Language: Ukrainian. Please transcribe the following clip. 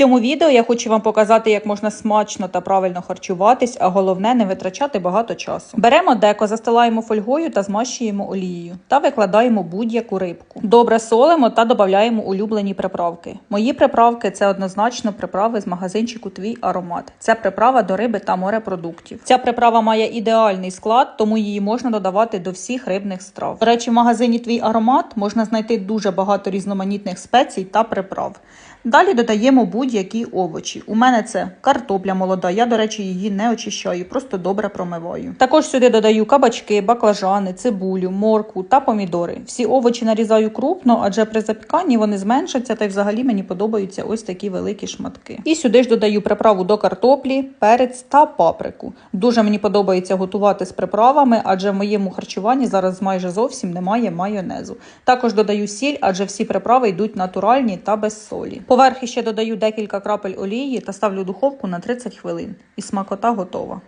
цьому відео я хочу вам показати, як можна смачно та правильно харчуватись, а головне не витрачати багато часу. Беремо деко, застилаємо фольгою та змащуємо олією та викладаємо будь-яку рибку. Добре солимо та додаємо улюблені приправки. Мої приправки це однозначно приправи з магазинчику Твій аромат. Це приправа до риби та морепродуктів. Ця приправа має ідеальний склад, тому її можна додавати до всіх рибних страв. До речі, в магазині Твій аромат можна знайти дуже багато різноманітних спецій та приправ. Далі додаємо будь-які овочі. У мене це картопля молода. Я, до речі, її не очищаю, просто добре промиваю. Також сюди додаю кабачки, баклажани, цибулю, моркву та помідори. Всі овочі нарізаю крупно, адже при запіканні вони зменшаться, та й взагалі мені подобаються ось такі великі шматки. І сюди ж додаю приправу до картоплі, перець та паприку. Дуже мені подобається готувати з приправами, адже в моєму харчуванні зараз майже зовсім немає майонезу. Також додаю сіль, адже всі приправи йдуть натуральні та без солі. Поверх ще додаю декілька крапель олії та ставлю в духовку на 30 хвилин. І смакота готова.